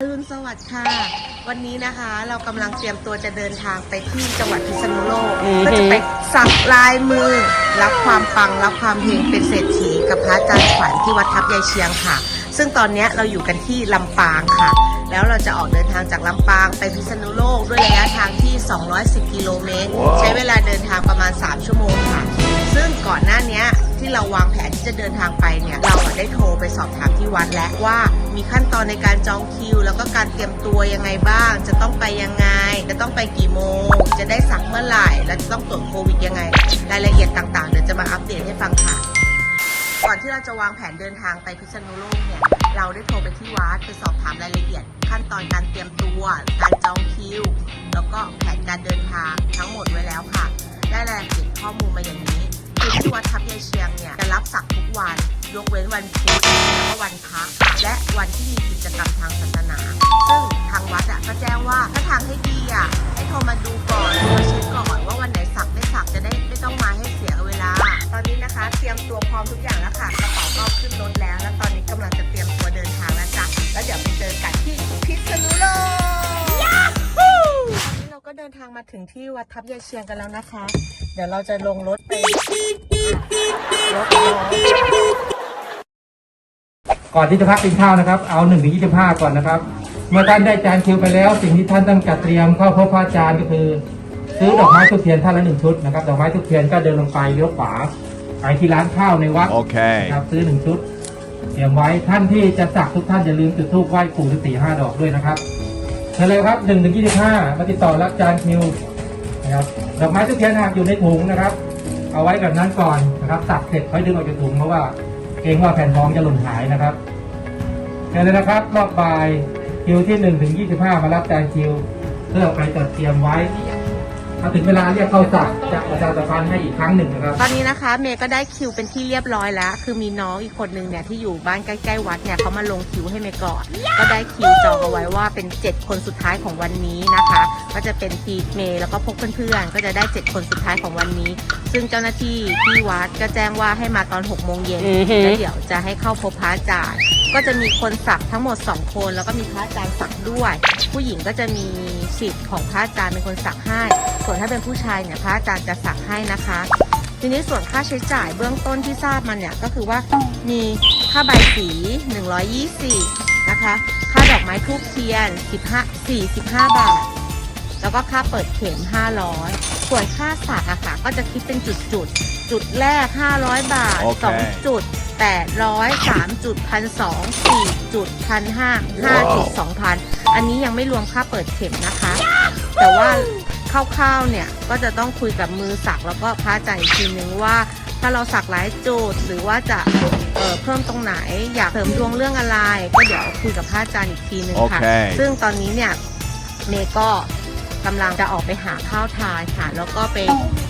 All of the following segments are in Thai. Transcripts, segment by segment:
อรุณสวัสดิ์ค่ะ วันนี้นะคะเรากำลังเตรียมตัวจะเดินทางไปที่จังหวัดพิษณุโลกอือฮึเพื่อจะไปสักลายมือ รับความปังรับความเฮงเป็นเศรษฐีกับพระอาจารย์ขวัญที่วัดทับยายเชียงค่ะ ซึ่งตอนเนี้ยเราอยู่กันที่ลำปางค่ะ แล้วเราจะออกเดินทางจากลำปางไปพิษณุโลกด้วยระยะทางที่ 210 กิโลเมตร ใช้เวลาเดินทางประมาณ 3 ชั่วโมงค่ะ ซึ่งก่อนหน้าเนี้ยที่เราวางแผนที่จะเดินทางไปเนี่ยเราอะได้โทรไปสอบถามที่วัดแล้วว่ามีขั้นตอนในการจองคิว แล้วก็การเตรียมตัวยังไงบ้าง จะต้องไปยังไง จะต้องไปกี่โมง จะได้สักเมื่อไหร่ และจะต้องตรวจโควิดยังไง รายละเอียดต่างๆเดี๋ยวจะมาอัปเดตให้ฟังค่ะ ก่อนที่เราจะวางแผนเดินทางไปพิษณุโลกเนี่ย เราได้โทรไปที่วัดไปสอบถามรายละเอียด ขั้นตอนการเตรียมตัว การจองคิว แล้วก็แผนการเดินทางทั้งหมดไว้แล้วค่ะ ได้รายละเอียดข้อมูลมาอย่างนี้คือที่วัดทับยายเชียงเนี่ยจะรับสักทุกวัน ยกเว้นวันพุธแล้วก็วันพระและวันที่มีกิจกรรมทางศาสนา ซึ่งทางวัดอะก็แจ้งว่าถ้าทางให้ดีอะให้โทรมาดูก่อนมาเช็คก่อนว่าวัน ถึงที่วัดทับยายเชียงกันแล้วนะคะ เดี๋ยวเราจะลงรถไปรถน้องก่อนที่จะพักกินข้าวนะครับ เอา1นถึงยีก่อนนะครับ เมื่อท่านได้จานคิวไปแล้ว สิ่งที่ท่านต้องจัดเตรียมเข้าพบพระอาจารย์ก็คือ ซื้อดอกไม้ทุกเทียนท่านละหนึ่งชุดนะครับ ดอกไม้ทุกเทียนก็เดินลงไปเลี้ยวขวาไปที่ร้านข้าวในวัด Okay. นะครับซื้อหนึ่งชุด เตรียมไว้ท่านที่จะสักทุกท่านอย่าลืมจุดธูปไหว้ปู่ถึงสี่ห้าดอกด้วยนะครับ เชิญเลยครับ1นถึงยีมาติดต่อรับจานคิวนะครับดอกไม้ทุกเทียนหากอยู่ในถุงนะครับ เอาไว้แบบนั้นก่อนนะครับสักเสร็จค่อยดึงออกจากถุงเพราะว่าเกรงว่าแผ่นทองจะหล่นหายนะครับเชิญเลยนะครับรอบบ่ายคิวที่1ถึง25 มารับจานคิว เพื่อไปจัดเตรียมไว้ ถ้าถึงเวลาเรียกเข้าสักจะประชาสัมพันธ์ให้อีกครั้งหนึ่งนะครับ ตอนนี้นะคะเมย์ก็ได้คิวเป็นที่เรียบร้อยแล้ว คือมีน้องอีกคนนึงเนี่ยที่อยู่บ้านใกล้ๆวัดเนี่ยเขามาลงคิวให้เมย์ก่อน ก็ได้คิวจองเอาไว้ว่าเป็น 7 คนสุดท้ายของวันนี้นะคะ ก็จะเป็นทีเมย์แล้วก็พวกเพื่อนๆก็จะได้ 7 คนสุดท้ายของวันนี้ ซึ่งเจ้าหน้าที่ที่วัดก็แจ้งว่าให้มาตอน6โมงเย็นอือฮึแล้วเดี๋ยวจะให้เข้าพบพระอาจารย์ ก็จะมีคนสักทั้งหมด 2 คน แล้วก็มีพระอาจารย์สักด้วย ผู้หญิงก็จะมีสิทธิ์ของพระอาจารย์เป็นคนสักให้ ส่วนถ้าเป็นผู้ชายเนี่ยพระอาจารย์จะสักให้นะคะ ทีนี้ส่วนค่าใช้จ่ายเบื้องต้นที่ทราบมันเนี่ยก็คือว่ามีค่าใบสี 120 นะคะ ค่าดอกไม้ทูบเทียน 15 45 บาท แล้วก็ค่าเปิดเข็ม 500 ส่วนค่าสักอะค่ะก็จะคิดเป็นจุดจุดๆจุดแรก 500 บาทโอเค 2จุด800 3จุดพันสอง4จุดพันห้า5จุด2,000อันนี้ยังไม่รวมค่าเปิดเข็มนะคะ แต่ว่าคร่าวๆเนี่ยก็จะต้องคุยกับมือสักแล้วก็พระอาจารย์อีกทีนึงว่า ถ้าเราสักหลายจุดหรือว่าจะเอ่อเพิ่มตรงไหน อยากเสริมดวงเรื่องอะไร ก็เดี๋ยวคุยกับพระอาจารย์อีกทีนึงค่ะโอเคซึ่งตอนนี้เนี่ยเมย์ก็ กำลังจะออกไปหาข้าวทานค่ะ แล้วก็ไป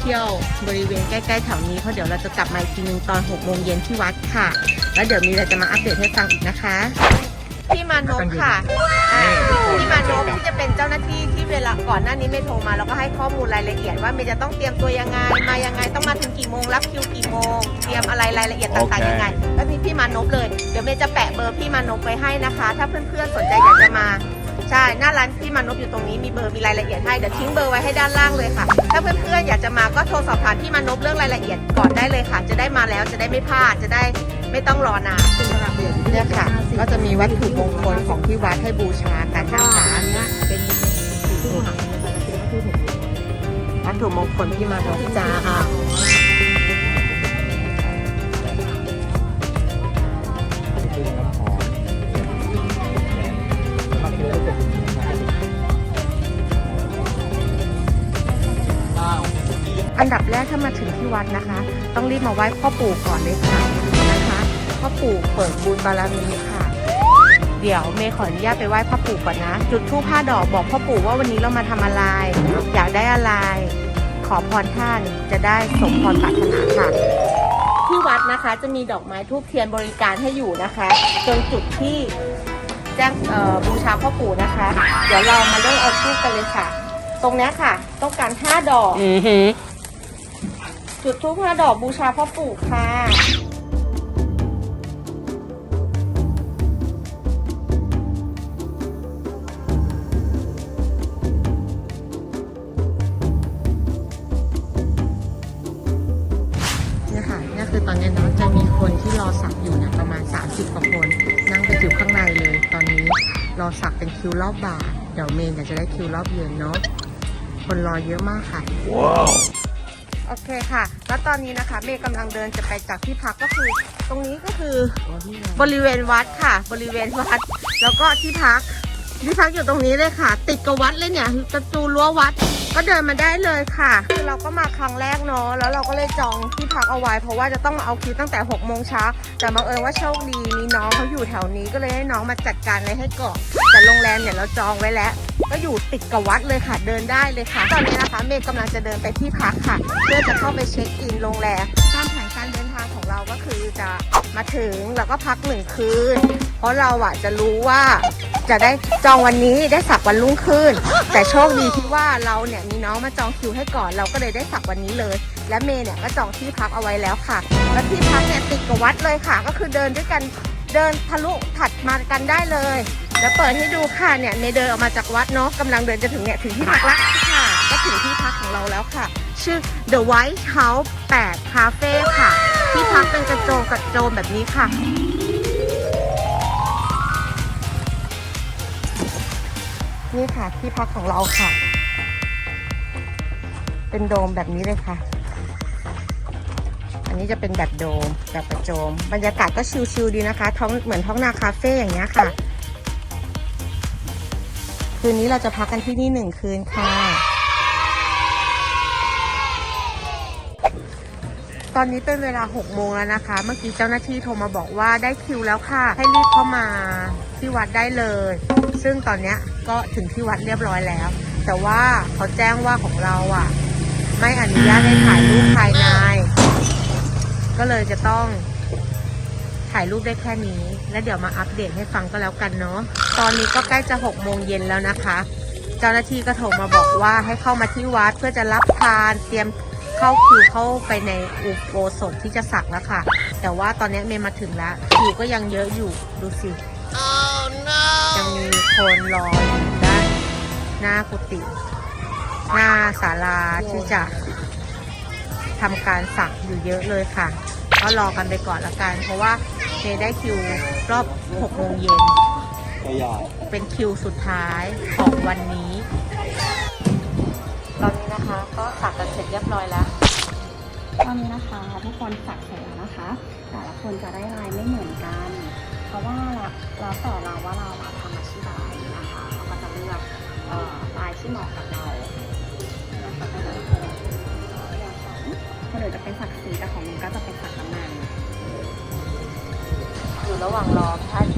เที่ยวบริเวณใกล้ๆแถวนี้เพราะเดี๋ยวเราจะกลับมาอีกทีนึงตอน6โมงเย็นที่วัดค่ะ แล้วเดี๋ยวมีอะไรจะมาอัปเดตให้ฟังอีกนะคะ พี่มานพค่ะอ่าพี่มานพที่จะเป็นเจ้าหน้าที่ที่เวลาก่อนหน้านี้เมย์โทรมาแล้วก็ให้ข้อมูลรายละเอียดว่าเมย์จะต้องเตรียมตัวยังไงมายังไงต้องมาถึงกี่โมงรับคิวกี่โมง เตรียมอะไรรายละเอียดต่างๆยังไงก็มีพี่มานพเลยเดี๋ยวเมย์จะแปะเบอร์พี่มานพไว้ให้นะคะ ถ้าเพื่อนๆสนใจอยากจะมา ใช่หน้าร้านพี่มานพอยู่ตรงนี้มีเบอร์มีรายละเอียดให้เดี๋ยวทิ้งเบอร์ไว้ให้ด้านล่างเลยค่ะ ถ้าเพื่อนๆอยากจะมาก็โทรสอบถามพี่มานพเรื่องรายละเอียดก่อนได้เลยค่ะ จะได้มาแล้วจะได้ไม่พลาดจะได้ไม่ต้องรอนานเนี่ยค่ะ ก็จะมีวัตถุมงคลของที่วัดให้บูชากันนะคะเป็นวัตถุมงคลพี่มานพจ้าค่ะ อันดับแรกถ้ามาถึงที่วัดนะคะ ต้องรีบมาไหว้พ่อปู่ก่อนเลยค่ะนะคะพ่อปู่เปิดบุญบารมีค่ะ เดี๋ยวเมย์ขออนุญาตไปไหว้พ่อปู่ก่อนนะ จุดธูปผ้าดอกบอกพ่อปู่ว่าวันนี้เรามาทำอะไร อยากได้อะไร ขอพรท่านจะได้สมพรปรารถนาค่ะที่วัดนะคะจะมีดอกไม้ทูบเทียนบริการให้อยู่นะคะจนจุดที่แจ้งบูชาพ่อปู่นะคะ เดี๋ยวเรามาเริ่มเอาทูบกันเลยค่ะ ตรงนี้ค่ะ ต้องการห้าดอก จุดทูปห้าดอกบูชาพ่อปู่ค่ะเนี่ยค่ะเนี่ยคือตอนนี้เนาะจะมีคนที่รอสักอยู่นะประมาณ 30กว่าคน นั่งไปอยู่ข้างในเลย ตอนนี้รอสักเป็นคิวรอบบ่ายเดี๋ยวเมนเดี๋ยวจะได้คิวรอบเย็นเนาะคนรอเยอะมากค่ะโอเคค่ะ แล้วตอนนี้นะคะเมย์กำลังเดินจะไปจากที่พักก็คือ ตรงนี้ก็คือบริเวณวัดค่ะ บริเวณวัด แล้วก็ที่พักที่พักอยู่ตรงนี้เลยค่ะ ติดกับวัดเลยเนี่ยประตูรั้ววัด ก็เดินมาได้เลยค่ะ คือเราก็มาครั้งแรกเนาะ แล้วเราก็เลยจองที่พักเอาไว้ เพราะว่าจะต้องมาเอาคิวตั้งแต่6กโมงเช้า แต่บังเอิญว่าโชคดีมีน้องเขาอยู่แถวนี้ก็เลยให้น้องมาจัดการอะไรให้ก่อนแต่โรงแรมเนี่ยเราจองไว้แล้ว ก็อยู่ติดกับวัดเลยค่ะ เดินได้เลยค่ะ ตอนนี้นะคะเมย์กำลังจะเดินไปที่พักค่ะ เพื่อจะเข้าไปเช็คอินโรงแรมตามแผนการเดินทางของเราก็คือจะมาถึงแล้วก็พักหนึ่งคืน เพราะเราอะจะรู้ว่า จะได้จองวันนี้ได้สักวันรุ่งขึ้น แต่โชคดีที่ว่าเราเนี่ยมีน้องมาจองคิวให้ก่อนเราก็เลยได้สักวันนี้เลย และเมย์เนี่ยก็จองที่พักเอาไว้แล้วค่ะและที่พักเนี่ยติดกับวัดเลยค่ะ ก็คือเดินด้วยกันเดินทะลุถัดมากันได้เลยแล้วเปิดให้ดูค่ะเนี่ยเมย์เดินออกมาจากวัดเนาะกำลังเดินจะถึงเนี่ยถึงที่พักละค่ะ ก็ถึงที่พักของเราแล้วค่ะ ชื่อ The White House 8 Cafe ค่ะ ที่พักเป็นกระโจมกระโจมแบบนี้ค่ะ นี่ค่ะที่พักของเราค่ะ เป็นโดมแบบนี้เลยค่ะ อันนี้จะเป็นแบบโดมแบบประโจม บรรยากาศก็ชิลๆดีนะคะท้องเหมือนท้องนาคาเฟ่อย่างเงี้ยค่ะ คืนนี้เราจะพักกันที่นี่หนึ่งคืนค่ะ ตอนนี้เป็นเวลา 6 โมงแล้วนะคะ เมื่อกี้เจ้าหน้าที่โทรมาบอกว่าได้คิวแล้วค่ะ ให้รีบเข้ามาที่วัดได้เลย ซึ่งตอนนี้ก็ถึงที่วัดเรียบร้อยแล้ว แต่ว่าเขาแจ้งว่าของเราอะ ไม่อนุญาตให้ถ่ายรูปภายใน ก็เลยจะต้องถ่ายรูปได้แค่นี้ แล้วเดี๋ยวมาอัปเดตให้ฟังก็แล้วกันเนาะ ตอนนี้ก็ใกล้จะ6โมงเย็นแล้วนะคะ เจ้าหน้าที่ก็โทรมาบอกว่าให้เข้ามาที่วัดเพื่อจะรับทาน เตรียม เข้าคิวเข้าไปในอุโบสถที่จะสักแล้วค่ะ แต่ว่าตอนนี้เมย์มาถึงแล้วคิวก็ยังเยอะอยู่ดูสิยังมีคนรออยู่ด้านหน้ากุฏิหน้าศาลาที่จะทำการสักอยู่เยอะเลยค่ะ ก็รอกันไปก่อนละกัน เพราะว่าเมย์ได้คิวรอบ6โมงเย็นเป็นคิวสุดท้ายของวันนี้ ตอนนี้นะคะก็สักกันเสร็จเรียบร้อยแล้ว ตอนนี้นะคะทุกคนสักเสร็จแล้วนะคะ แต่ละคนจะได้ลายไม่เหมือนกัน เพราะว่าเราแต่เราว่าเราทำอาชีพอะไรนะคะเราก็จะเลือกลายที่เหมาะกับเราคะก็เลยอย่างของคนอื่นจะเป็นสักสีแต่ของมินก็จะเป็นสักน้ำมันอยู่ระหว่างรอพระอา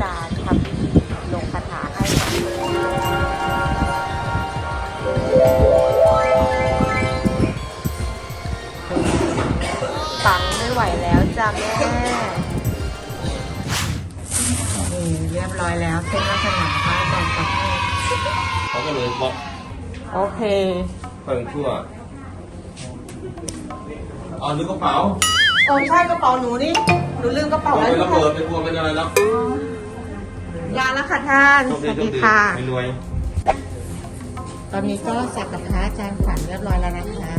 จ้าแม่นี่เรียบร้อยแล้วเส้นวาสนาพระอาจารย์ประเทเขาก็เลยบอกโอเค เพิ่งชั่วเอาลืมกระเป๋าโอ้ใช่กระเป๋าหนูนี่ หนูลืมกระเป๋าแล้วไปนี่ระค่ะเบิดไปพวงเป็นอะไรแล้วลาแล้วค่ะท่าน สวัสดีค่ะไม่รวยตอนนี้ก็สักกับพระอาจารย์ขวัญเรียบร้อยแล้วนะคะ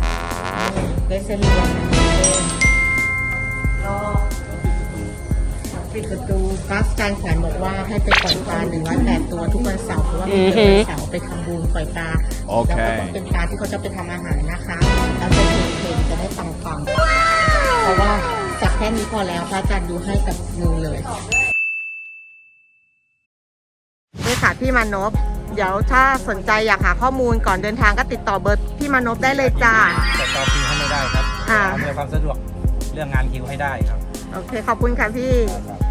นี่ได้เส้นเรียน นะรอปิดประตูพระอาจารย์ขวัญบอกว่าให้ไปปล่อยปลาหนึ่งร้อยแปดตัวทุกวันเสาร์เพราะว่าเป็นวันเสาร์ไปทำบุญปล่อยปลาโอเค แล้วก็ต้องเป็นปลาที่เขาจะไปทำอาหารนะคะแล้วจะเพลงเพลงจะได้ฟังฟังๆเพราะว่าสักแค่นี้พอแล้วพระอาจารย์ดูให้กับมือเลยนี่ค่ะพี่มานพเดี๋ยวถ้าสนใจอยากหาข้อมูลก่อนเดินทางก็ติดต่อเบอร์พี่มานพได้เลยจ้า แต่ต่อคิวให้ไม่ได้ครับอ่าอำนวยความสะดวกเรื่องงานคิวให้ได้ครับ โอเค ขอบคุณค่ะพี่ ครับ